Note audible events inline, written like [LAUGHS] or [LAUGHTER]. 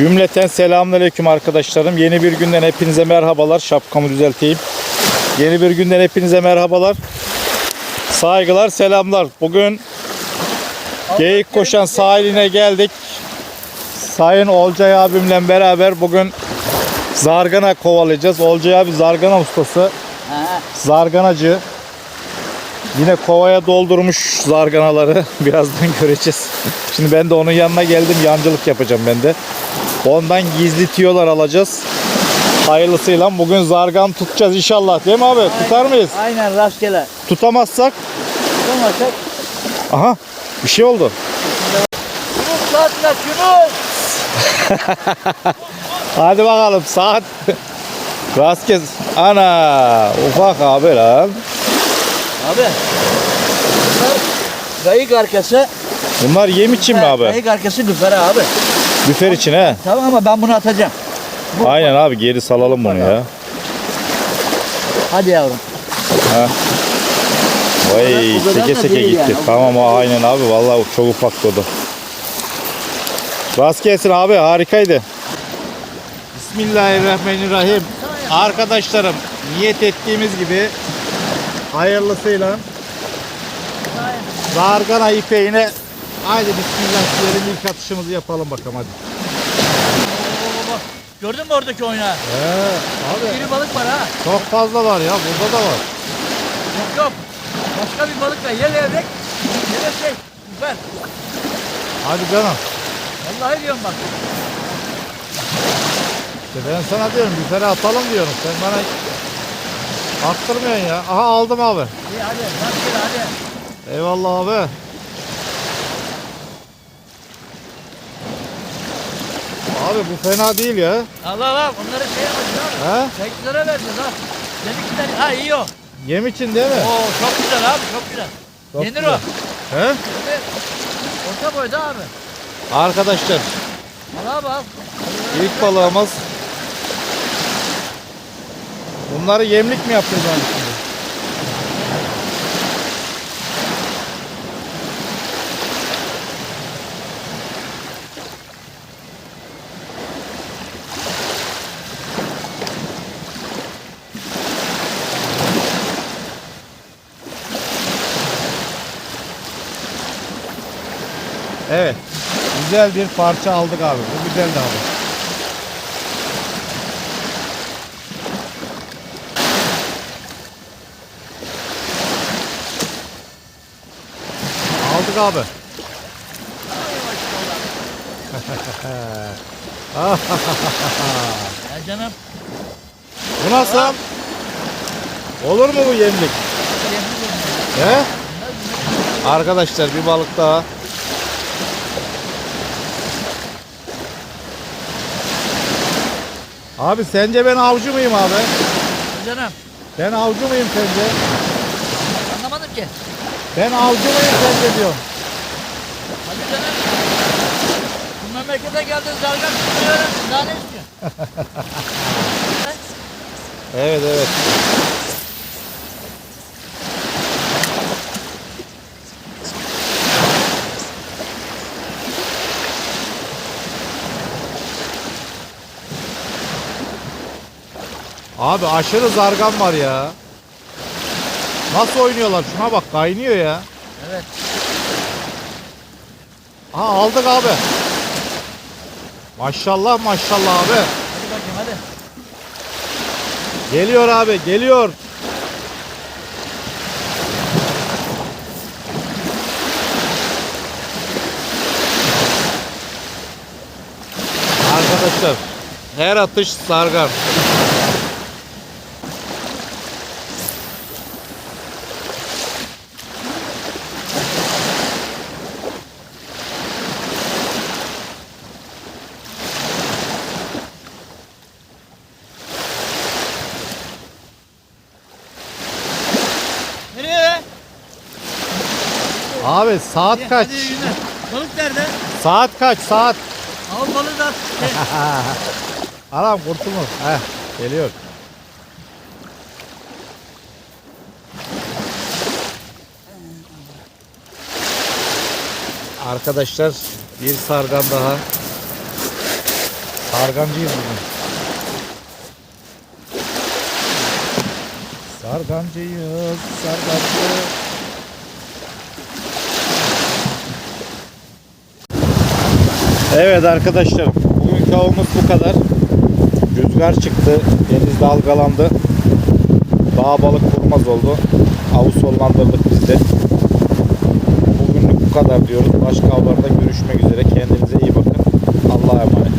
Cümleten selamünaleyküm arkadaşlarım. Yeni bir günden hepinize merhabalar. Şapkamı düzelteyim. Yeni bir günden hepinize merhabalar. Saygılar, selamlar. Bugün Geyik Koşan sahiline geldik. Sayın Olcay abimle beraber bugün zargana kovalayacağız. Olcay abi zargana ustası. Zarganacı. Yine kovaya doldurmuş zarganaları. [LAUGHS] Birazdan göreceğiz. Şimdi ben de onun yanına geldim. Yancılık yapacağım ben de. Ondan gizli tiyolar alacağız. Hayırlısıyla bugün zargan tutacağız inşallah değil mi abi? Tutar mıyız? aynen rastgele. Tutamazsak Tutamazsak aha bir şey oldu. Yunus saatler Yunus. [LAUGHS] Hadi bakalım saat rast kes. Ana ufak abi lan. Abi. bunlar Kayık arkası. Bunlar yem için mi abi? Kayık arkası lüfer abi. Büfer için he. Tamam ama ben bunu atacağım. Bu- Aynen abi geri salalım bunu ya. Hadi yavrum. Vay Bu kadar seke da seke değil gitti. yani. Tamam o aynen abi vallahi çok ufak oldu. Rast gelsin abi harikaydı. Bismillahirrahmanirrahim. Arkadaşlarım niyet ettiğimiz gibi hayırlısıyla Zargana ipeğine haydi bismillah diyelim ilk atışımızı yapalım bakalım hadi. Gördün mü oradaki oynağı? Ee, abi İri balık var ha. çok fazla var ya burada da var. Yok yok. Başka bir balık var. Ya levrek ya da şey. Lüfer. Hadi canım. Vallahi diyorum bak. İşte ben sana diyorum bir fere atalım diyorum. Sen bana attırmıyorsun ya. Aha aldım abi. İyi hadi. Rastgele hadi. Eyvallah abi. Abi bu fena değil ya. Allah Allah. Onları şey yapacağız abi. He? Kayıklara vereceğiz ha. Dedikler ha iyi o. Yem için değil mi? Oo çok güzel abi çok güzel. Çok Yenir güzel. o. He? Şimdi orta boyda abi. Arkadaşlar Al abi al. ilk balığımız. Bunları yemlik mi yapacağız abi şimdi? Evet. Güzel bir parça aldık abi. Bu güzeldi abi. Aldık abi. [LAUGHS] Ya canım. Bu nasıl? Olur mu bu yemlik? He? Arkadaşlar bir balık daha. Abi sence ben avcı mıyım abi? Canım. Ben avcı mıyım sence? Anlamadım ki. Ben avcı mıyım sence diyorum. Hadi canım. Bu memlekete geldin zargan öğrendin. Daha ne istiyorsun? [LAUGHS] Evet evet. Abi aşırı zargan var ya. Nasıl oynuyorlar? Şuna bak kaynıyor ya. evet. Ha aldık abi. Maşallah maşallah abi. Hadi bakayım hadi. Geliyor abi geliyor. Arkadaşlar her atış sargar. Abi saat Hadi, kaç? İyi günler. Balık nerede? Saat kaç saat? Al balığı da at. Anam [LAUGHS] kurtulmuş. Heh, geliyor. Arkadaşlar bir sargan daha. Sargancıyız bugün. Sargancıyız, sargancı. Evet arkadaşlar, bugünkü avımız bu kadar. Rüzgar çıktı, deniz dalgalandı. Daha balık vurmaz oldu. Avı sonlandırdık biz de. Bugünlük bu kadar diyoruz. Başka avlarda görüşmek üzere. Kendinize iyi bakın. Allah'a emanet.